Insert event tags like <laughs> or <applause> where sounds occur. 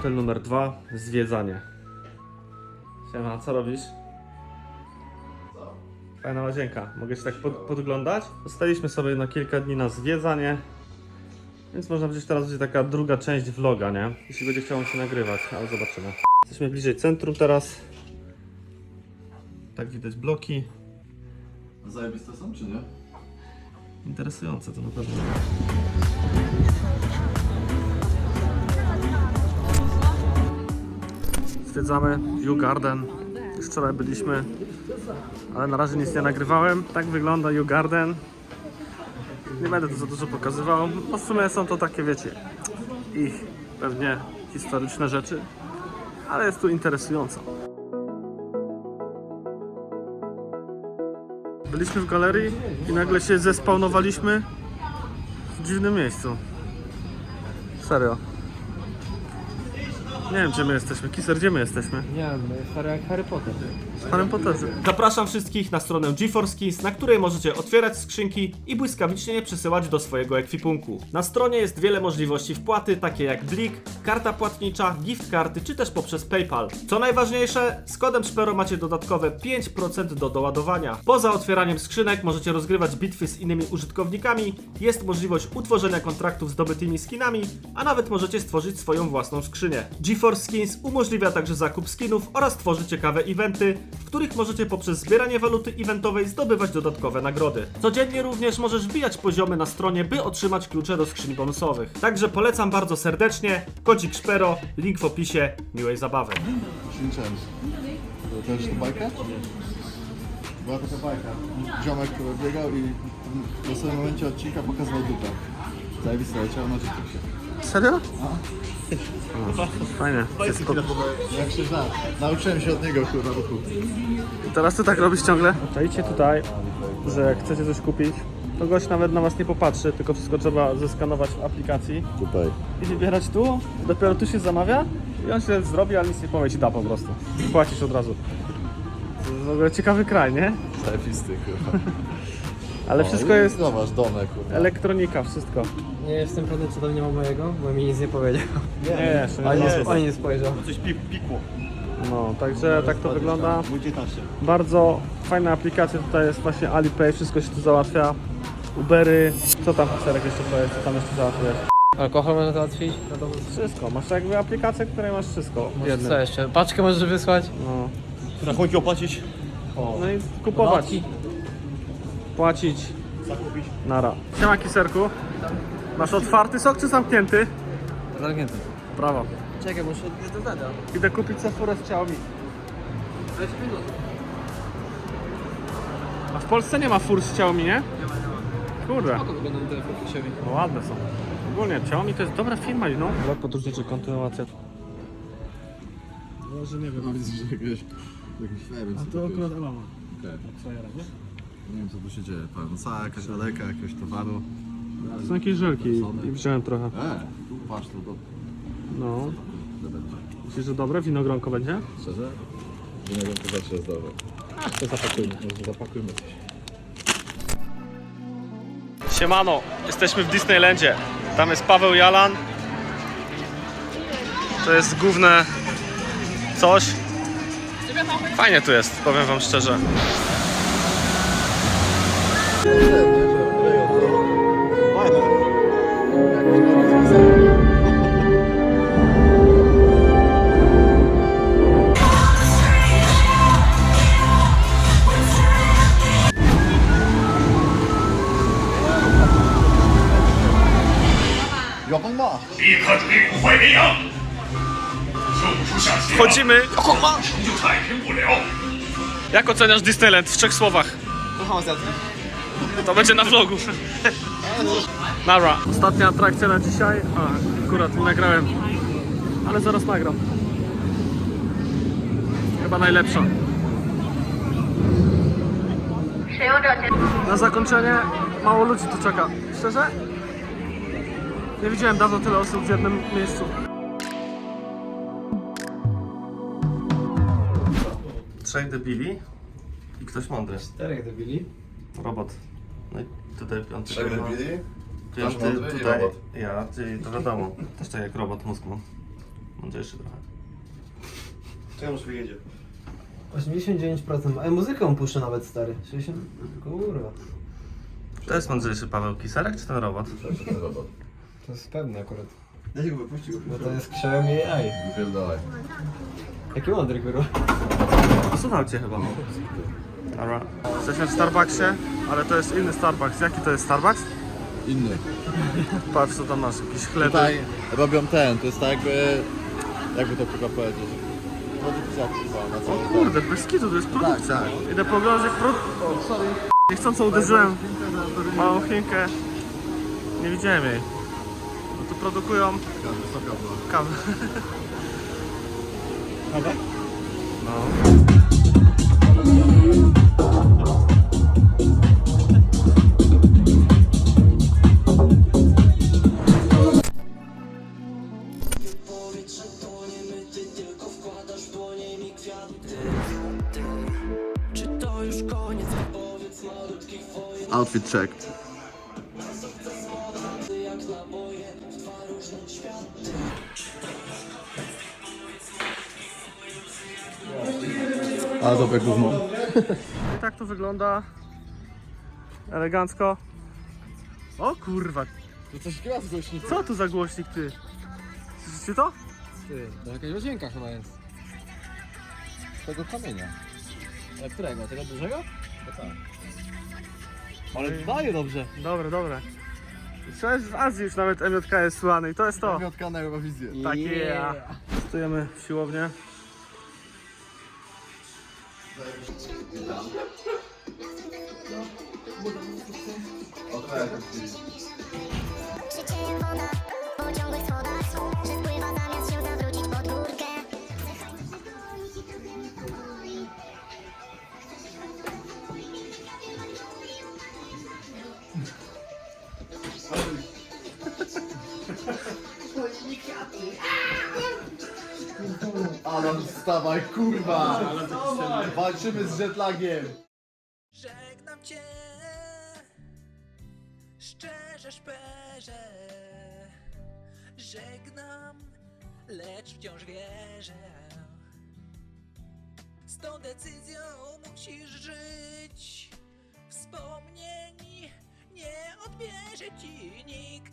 Apel numer dwa, zwiedzanie. Siema, co robisz? Fajna łazienka. Mogę się tak pod, podglądać? Zostaliśmy sobie na kilka dni na zwiedzanie. Więc można powiedzieć, teraz będzie taka druga część vloga, nie? Jeśli będzie chciało się nagrywać, ale zobaczymy. Jesteśmy bliżej centrum teraz. Tak widać bloki. Zajebiste są, czy nie? Interesujące to na pewno. Zwiedzamy View Garden. Już wczoraj byliśmy, ale na razie nic nie nagrywałem. Tak wygląda View Garden. Nie będę tu za dużo pokazywał, bo w sumie są to takie, wiecie, ich pewnie historyczne rzeczy, ale jest tu interesująco. Byliśmy w galerii i nagle się zespawnowaliśmy w dziwnym miejscu. Serio. Nie wiem, gdzie my jesteśmy. Kiser, gdzie my jesteśmy? Nie wiem, stary jak Harry Potter. Harry Potterze. Zapraszam wszystkich na stronę GeForce Keys, na której możecie otwierać skrzynki i błyskawicznie je przesyłać do swojego ekwipunku. Na stronie jest wiele możliwości wpłaty, takie jak Blik, karta płatnicza, gift karty czy też poprzez PayPal. Co najważniejsze, z kodem Szpero macie dodatkowe 5% do doładowania. Poza otwieraniem skrzynek możecie rozgrywać bitwy z innymi użytkownikami, jest możliwość utworzenia kontraktów z dobytymi skinami, a nawet możecie stworzyć swoją własną skrzynię. GeForce Skins umożliwia także zakup skinów oraz tworzy ciekawe eventy, w których możecie poprzez zbieranie waluty eventowej zdobywać dodatkowe nagrody. Codziennie również możesz wbijać poziomy na stronie, by otrzymać klucze do skrzyń bonusowych. Także polecam bardzo serdecznie, kodzik Szpero, link w opisie, miłej zabawy. To też bajka? Była taka bajka. Ziomek, biegał i w dosłownym momencie odcinka pokazywał dupę. Zajebiste, leciało na Netflixie. Serio? O, fajnie. Wszystko. Jak się zna. Nauczyłem się od niego, kurwa, ruchu. Teraz ty tak robisz ciągle? Czajcie tutaj, że jak chcecie coś kupić, to gość nawet na was nie popatrzy, tylko wszystko trzeba zeskanować w aplikacji Tutaj. i wybierać tu. Dopiero tu się zamawia i on się zrobi, ale nic nie powie, ci da po prostu. Płacisz od razu. To jest w ogóle ciekawy kraj, nie? Zajebisty, kurwa. <laughs> Ale wszystko jest Zobacz, domek, kurwa. elektronika, wszystko. Nie jestem pewny, czy do mnie ma mojego, bo mi nic nie powiedział. Nie, jeszcze nie Ani ma. nie, ani nie spojrzał. Coś pikło. No, także tak to wygląda. Mój 19. Bardzo fajna aplikacja, tutaj jest właśnie Alipay, wszystko się tu załatwia. Ubery, co tam Serek jeszcze powiedz, co tam jeszcze załatwiasz? Alkohol można załatwić? Na. Wszystko, masz jakby aplikację, w której masz wszystko. w Może jednym. co jeszcze? Paczkę możesz wysłać? No. Rachunki opłacić? no i kupować, Dodatki? Płacić, nara. Siema kiserku. Masz otwarty sok czy zamknięty? Zamknięty. Brawo. Czekaj, muszę nie do zdania. Idę kupić sobie furę z Xiaomi. Weź minut. A w Polsce nie ma fur z Xiaomi, nie? Kurde. Spoko wyglądają telefon siebie. No ładne są. Ogólnie Xiaomi to jest dobra firma, no. Blok podróżniczy, kontynuacja. Może nie wiem. No że jakieś... Jakiś ferry. A to akurat Ela ma. Okej. Frajera, nie? Wiem co tu się dzieje. Cała jakaś aleka, jakiegoś towaru. Są jakieś żelki i wziąłem trochę. E, tu patrz, tu to... No. to będzie. Myślisz, że dobre? Winogronko będzie? Szczerze? Wiem, to zawsze jest dobre. To zapakujmy. Może zapakujmy coś. Siemano, jesteśmy w Disneylandzie. Tam jest Paweł Jalan. To jest główne coś. Fajnie tu jest, powiem wam szczerze. Wchodzimy. 成就太平不了。 Jak oceniasz Disneyland w trzech słowach? Kocham zjadł. to będzie na vlogu. Dobra, ostatnia atrakcja na dzisiaj. A, akurat nagrałem, ale zaraz nagram. Chyba najlepsza. Na zakończenie mało ludzi tu czeka. Szczerze? Nie widziałem dawno tyle osób w jednym miejscu. Trzech debili i ktoś mądry. Czterech debili. Robot. No i tutaj piąty. Trzech kurwa. debili? Piąty i tutaj. robot. Ja, czyli to wiadomo. Też tak jak robot mózg mam. Mądrzejszy trochę. Czemu już wyjedzie? 89%. Ej, muzykę on puszcza nawet stary. 60. Kurwa. To jest mądrzejszy Paweł Kisarek czy ten robot? To jest pewne akurat. Ja go wypuścił. Bo to jest Xiaomi AI. Wypierdalaj. Jaki mądry kurwa. Posłuchał cię chyba. Dobra. Jesteśmy w Starbucksie, ale to jest inny Starbucks. Jaki to jest Starbucks? Inny. Patrz co tam masz, jakieś chleby. Tutaj robią ten, to jest tak jakby... Jakby to kurwa powiedzieć? Produkcja kurwa na O kurde, bez kitu, to jest produkcja. Tak, Idę jak pro... O, sorry. Niechcąco uderzyłem małą Chinkę. Nie widziałem jej. No tu produkują Wysoka była. kawę. Kawę? No. Outfit check. A dobra gówno. I <laughs> tak to wygląda. Elegancko. O kurwa, To coś gra z głośnicy. co tu za głośnik ty? Słyszycie to? Ty, to jakaś łazienka chyba jest. Z tego kamienia. Ale którego? Tego dużego? To tak. Ale daje dobrze. Dobre, dobre. Jest w Azji już nawet MJK jest słany i to jest to. Miotka na Eurowizję. Takie ja. Testujemy siłownię. Okej. Krzyczenie woda Alan, wstawaj, kurwa! Walczymy z jetlagiem! Żegnam cię, szczerze, szperze. Żegnam, lecz wciąż wierzę. Z tą decyzją musisz żyć. Wspomnień nie odbierze ci nikt.